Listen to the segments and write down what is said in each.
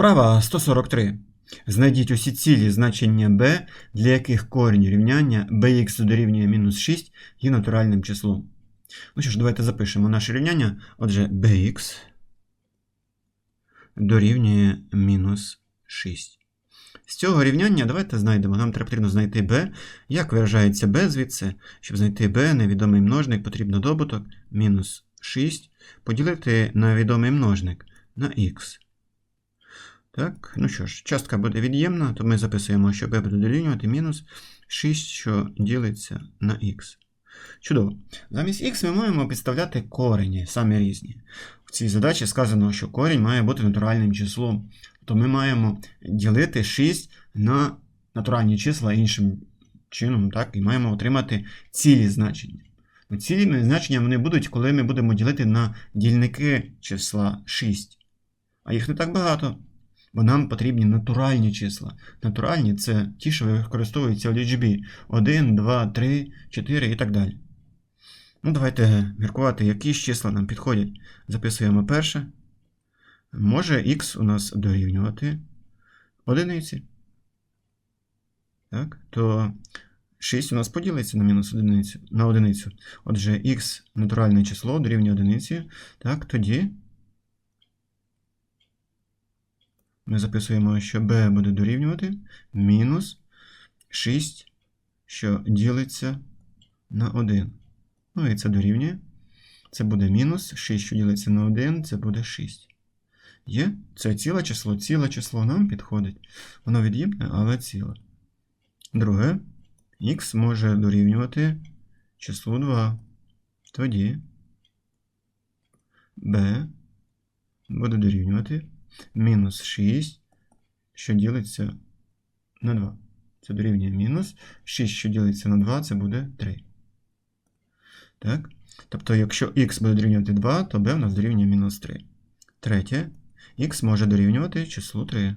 Вправа 143. Знайдіть усі цілі значення b, для яких корінь рівняння bx дорівнює мінус 6 є натуральним числом. Ну що ж, давайте запишемо наше рівняння. Отже, bx дорівнює мінус 6. З цього рівняння давайте знайдемо. Нам потрібно знайти b. Як виражається b звідси? Щоб знайти b, невідомий множник, потрібно добуток мінус 6 поділити на відомий множник на x. Так, ну що ж, частка буде від'ємна, то ми записуємо, що b буде дорівнювати мінус 6, що ділиться на x. Чудово. Замість x ми маємо підставляти корені, самі різні. В цій задачі сказано, що корінь має бути натуральним числом. То ми маємо ділити 6 на натуральні числа іншим чином, так, і маємо отримати цілі значення. Цілі значення вони будуть, коли ми будемо ділити на дільники числа 6. А їх не так багато. Бо нам потрібні натуральні числа. Натуральні це ті, що використовуються в лічбі 1, 2, 3, 4 і так далі. Ну, давайте міркувати, які ж числа нам підходять. Записуємо перше. Може х у нас дорівнювати одиниці. Так, то 6 у нас поділиться на мінус одиницю, на одиницю. Отже, х натуральне число дорівнює одиниці. Так, тоді ми записуємо, що b буде дорівнювати мінус 6, що ділиться на 1. Ну і це дорівнює. Це буде мінус 6, що ділиться на 1, це буде 6. Є? Це ціле число, ціле число нам підходить. Воно від'ємне, але ціле. Друге, х може дорівнювати числу 2. Тоді b буде дорівнювати мінус 6, що ділиться на 2. Це дорівнює мінус 6, що ділиться на 2, це буде 3. Так? Тобто, якщо х буде дорівнювати 2, то b у нас дорівнює мінус 3. Третє, х може дорівнювати числу 3.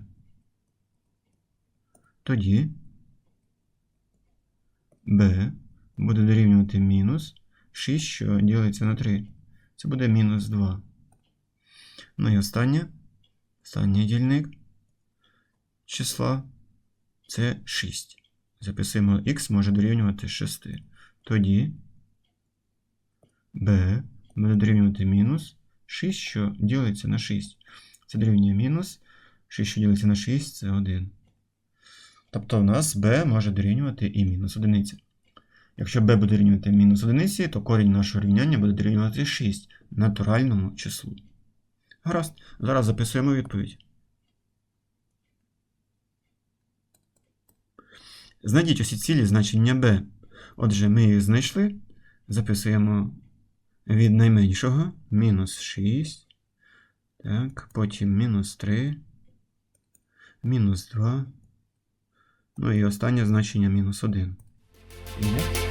Тоді b буде дорівнювати мінус 6, що ділиться на 3. Це буде мінус 2. Ну і останнє. Останній дільник числа це 6. Записуємо х може дорівнювати 6. Тоді b буде дорівнювати мінус 6, що ділиться на 6. Це дорівнює мінус 6, що ділиться на 6, це 1. Тобто у нас b може дорівнювати і мінус 1. Якщо b буде дорівнювати мінус 1, то корінь нашого рівняння буде дорівнювати 6 натуральному числу. Гаразд, зараз записуємо відповідь. Знайдіть усі цілі значення b. Отже, ми їх знайшли. Записуємо від найменшого мінус 6. Так, потім мінус 3, мінус 2. Ну і останнє значення мінус 1. Є?